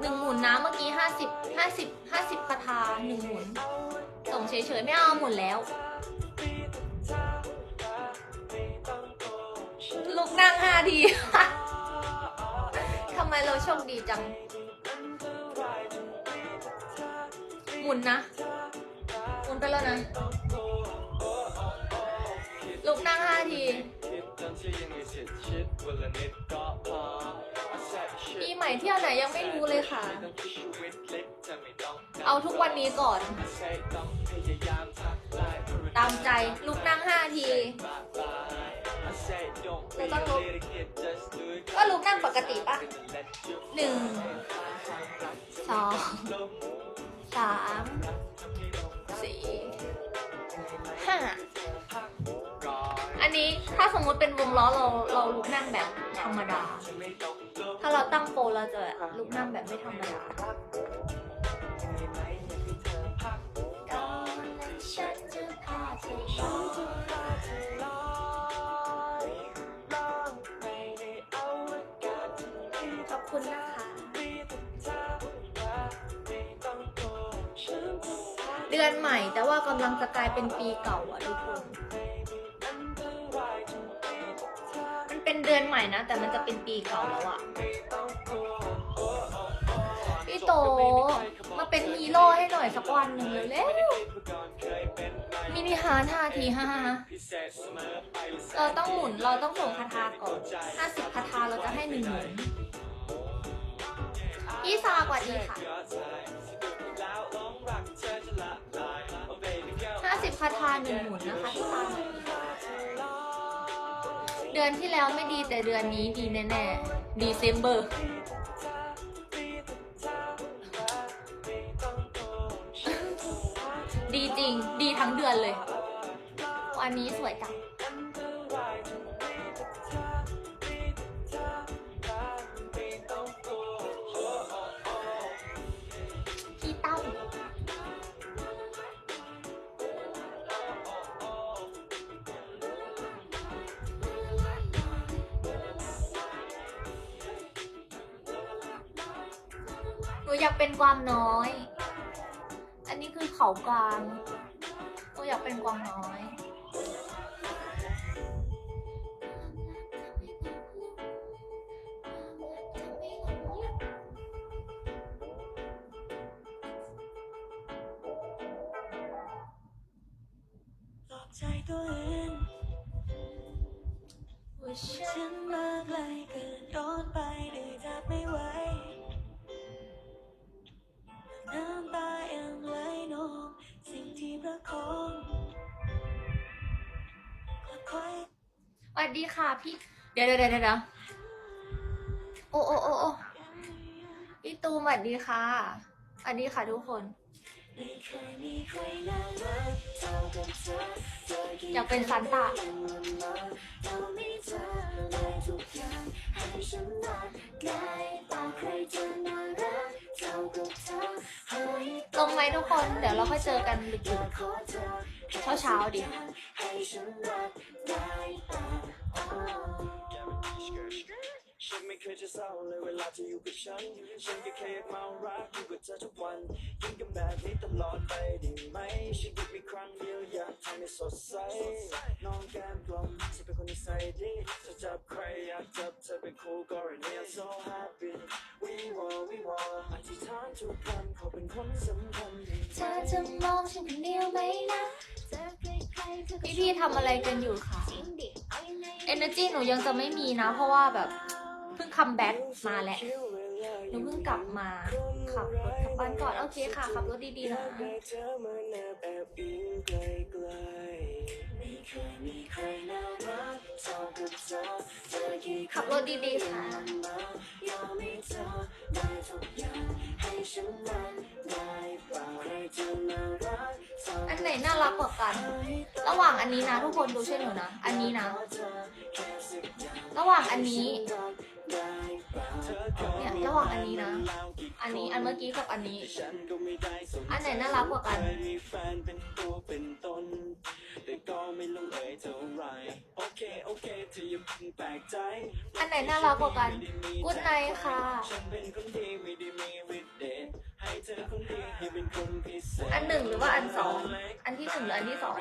หนึ่งหมุนนะเมื่อกี้ห้าสิบห้าสิบห้าสิบคาถาหนึ่งหมุน ส่งเฉยๆ ไม่เอาหมุนแล้ว ลุกนั่งห้าทีทำไมเราโชคดีจัง หมุนนะ หมุนไปแล้วนะ ลุกนั่งห้าที ที่ยวไหนยังไม่รู้เลยค่ะ เอาทุกวันนี้ก่อน ตามใจลุกนั่งห้าทีเราต้องลุกก็ลุกนั่งปกติปะหนึ่งสองสามสี่ห้า ถ้าสมมุติเป็นวงล้อเราเราลุกนั่งแบบธรรมดา ถ้าเราตั้งโปรเราจะลุกนั่งแบบไม่ธรรมดาขอบคุณนะคะเดือนใหม่แต่ว่ากำลังจะกลายเป็นปีเก่าอะทุกคน เป็นเดือนใหม่นะ แต่มันจะเป็นปีเก่าแล้วอะพี่โต มาเป็นฮีโร่ให้หน่อยสักวันหนึ่งเลยเร็วมินิฮาร์ทห้าทีห้าห้าเราต้องหมุนเราต้องส่งคาถาก่อนห้าสิบคาถาเราจะให้หนึ่งหมุนพี่ซากว่าดีค่ะห้าสิบคาถาหนึ่งหมุนนะคะพี่ซา เดือนที่แล้วไม่ดีแต่เดือนนี้ดีแน่ๆดีเซมเบอร์ดีจริง ดีทั้งเดือนเลย วันนี้สวยจัง พี่เต้า นูอยากเป็นกวางน้อย อันนี้คือเขากวางหนูอยากเป็นกวางน้อย วัสดีค่ะพี่ เดี๋ยวเดี๋ยวเดี๋ยวเดี๋ยวโอ้โอ้โอ้โอ้พี่ตูมสวัสดีค่ะสวัสดีค่ะทุกคนๆไม่เคยมีใครน่ารักเท่ากับเธอเธอกี่อยากเป็นซานต้า เธอเฮ้ยลงไหมทุกคน เดี๋ยวเราค่อยเจอกันดึกขอเธอๆเช้าดิฉันไม่เคยจะเศร้าเลยเวลาที่อยู่กับฉัน ฉันก็แค่อยากเมารักอยู่กับเธอทุกวันยิ่งกันแบบนี้ตลอดไปได้ไหมฉันคิดมีครั้งเดียวอยากทำให้สดใสน้องแก้มกลมฉันเป็นคนนิสัยดีจะจับใครอยากจับเธอเป็นคู่กรณี I'm so happy วิวอวิวออธิษฐาน เขาเป็นคนสำคัญเธอจะมองฉันคนเดียวไหมนะพี่พี่ๆทำอะไรกันอยู่คะ energy หนูยังจะไม่มีนะ เพราะว่าแบบเพิ่งคัมแบ็กมาแหละ หนูเพิ่งกลับมา ขับรถกลับบ้านก่อน โอเคค่ะ ขับรถดีๆนะ ขับรถดีๆค่ะ อันไหนน่ารักกว่ากัน ระหว่างอันนี้นะทุกคนดูช่วยหนูนะ อันนี้นะ ระหว่างอันนี้ เนี่ยระหว่างอันนี้นะ อันนี้อันเมื่อกี้กับอันนี้ อันไหนน่ารักกว่ากัน อันไหนน่ารักกว่ากัน กูดไนค่ะ อันหนึ่งหรือว่าอันสอง อันที่หนึ่งหรืออันที่สอง